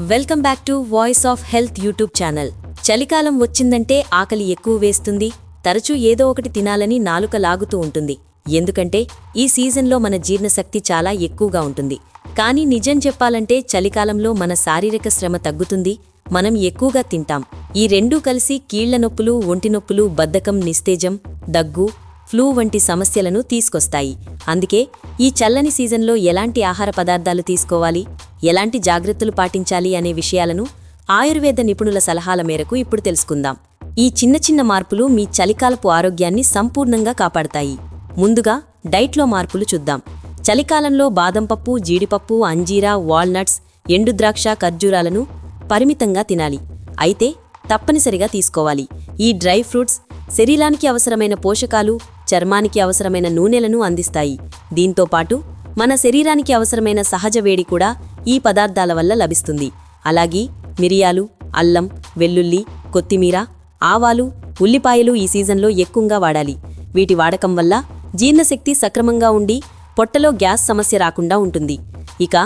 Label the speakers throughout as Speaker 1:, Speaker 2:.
Speaker 1: Welcome back to voice of health YouTube channel. చలికాలం వచ్చిందంటే ఆకలి ఎక్కువ వేస్తుంది తరచూ ఏదో ఒకటి తినాలని నాలుక లాగుతూ ఉంటుంది. ఎందుకంటే ఈ సీజన్లో మన జీర్ణశక్తి చాలా ఎక్కువగా ఉంటుంది. కానీ నిజం చెప్పాలంటే చలికాలంలో మన శారీరక శ్రమ తగ్గుతుంది మనం ఎక్కువగా తింటాం. ఈ రెండూ కలిసి కీళ్ళ నొప్పులు ఒంటి నొప్పులు బద్ధకం నిస్తేజం దగ్గు ఫ్లూ వంటి సమస్యలను తీసుకొస్తాయి. అందుకే ఈ చల్లని సీజన్లో ఎలాంటి ఆహార పదార్థాలు తీసుకోవాలి? ఎలాంటి జాగ్రత్తలు పాటించాలి అనే విషయాలను ఆయుర్వేద నిపుణుల సలహాల మేరకు ఇప్పుడు తెలుసుకుందాం. ఈ చిన్న చిన్న మార్పులు మీ చలికాలపు ఆరోగ్యాన్ని సంపూర్ణంగా కాపాడతాయి. ముందుగా డైట్లో మార్పులు చూద్దాం. చలికాలంలో బాదంపప్పు జీడిపప్పు అంజీరా వాల్నట్స్ ఎండుద్రాక్ష ఖర్జూరాలను పరిమితంగా తినాలి. అయితే తప్పనిసరిగా తీసుకోవాలి. ఈ డ్రై ఫ్రూట్స్ శరీరానికి అవసరమైన పోషకాలు చర్మానికి అవసరమైన నూనెలను అందిస్తాయి. దీంతో పాటు మన శరీరానికి అవసరమైన సహజ వేడి కూడా ఈ పదార్థాల వల్ల లభిస్తుంది. అలాగే మిరియాలు అల్లం వెల్లుల్లి కొత్తిమీర ఆవాలు ఉల్లిపాయలు ఈ సీజన్లో ఎక్కువగా వాడాలి. వీటి వాడకం వల్ల జీర్ణశక్తి సక్రమంగా ఉండి పొట్టలో గ్యాస్ సమస్య రాకుండా ఉంటుంది. ఇక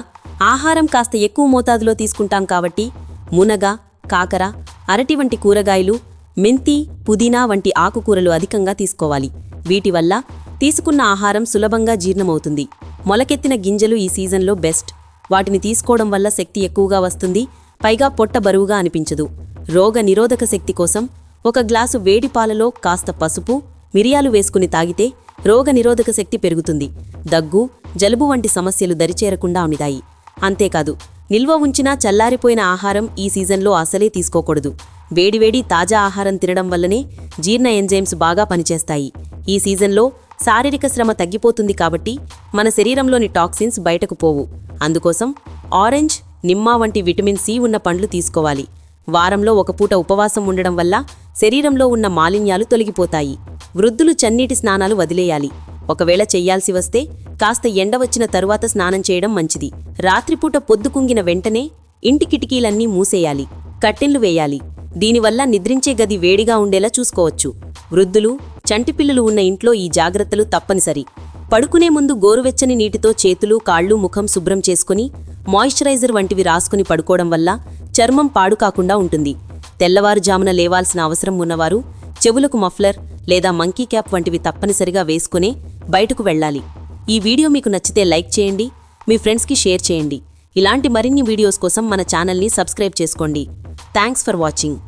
Speaker 1: ఆహారం కాస్త ఎక్కువ మోతాదులో తీసుకుంటాం కాబట్టి మునగ కాకర అరటి వంటి కూరగాయలు మెంతి పుదీనా వంటి ఆకుకూరలు అధికంగా తీసుకోవాలి. వీటి వల్ల తీసుకున్న ఆహారం సులభంగా జీర్ణమవుతుంది. మొలకెత్తిన గింజలు ఈ సీజన్లో బెస్ట్. వాటిని తీసుకోవడం వల్ల శక్తి ఎక్కువగా వస్తుంది పైగా పొట్ట బరువుగా అనిపించదు. రోగ నిరోధక శక్తి కోసం ఒక గ్లాసు వేడి పాలలో కాస్త పసుపు మిరియాలు వేసుకుని తాగితే రోగ నిరోధక శక్తి పెరుగుతుంది. దగ్గు జలుబు వంటి సమస్యలు దరిచేరకుండా ఉనిదాయి అంతేకాదు నిల్వ ఉంచినా చల్లారిపోయిన ఆహారం ఈ సీజన్లో అసలే తీసుకోకూడదు. వేడివేడి తాజా ఆహారం తినడం వల్లనే జీర్ణ ఎంజైమ్స్ బాగా పనిచేస్తాయి. ఈ సీజన్లో శారీరక శ్రమ తగ్గిపోతుంది కాబట్టి మన శరీరంలోని టాక్సిన్స్ బయటకు పోవు. అందుకోసం ఆరెంజ్ నిమ్మ వంటి విటమిన్ సి ఉన్న పండ్లు తీసుకోవాలి. వారంలో ఒక పూట ఉపవాసం ఉండడం వల్ల శరీరంలో ఉన్న మాలిన్యాలు తొలగిపోతాయి. వృద్ధులు చన్నీటి స్నానాలు వదిలేయాలి. ఒకవేళ చెయ్యాల్సి వస్తే కాస్త ఎండ వచ్చిన తరువాత స్నానం చేయడం మంచిది. రాత్రిపూట పొద్దుకుంగిన వెంటనే ఇంటి కిటికీలన్నీ మూసేయాలి. కట్టెన్లు వేయాలి. దీనివల్ల నిద్రించే గది వేడిగా ఉండేలా చూసుకోవచ్చు. వృద్ధులు చంటిపిల్లులు ఉన్న ఇంట్లో ఈ జాగ్రత్తలు తప్పనిసరి. పడుకునే ముందు గోరువెచ్చని నీటితో చేతులు కాళ్ళు ముఖం శుభ్రం చేసుకుని మాయిశ్చరైజర్ వంటివి రాసుకుని పడుకోవడం వల్ల చర్మం పాడు కాకుండా ఉంటుంది. తెల్లవారుజామున లేవాల్సిన అవసరం ఉన్నవారు చెవులకు మఫ్లర్ లేదా మంకీ క్యాప్ వంటివి తప్పనిసరిగా వేసుకునే బయటకు వెళ్ళాలి. ఈ వీడియో మీకు నచ్చితే లైక్ చేయండి మీ ఫ్రెండ్స్కి షేర్ చేయండి. ఇలాంటి మరిన్ని వీడియోస్ కోసం మన ఛానల్ని సబ్స్క్రైబ్ చేసుకోండి. Thanks for watching.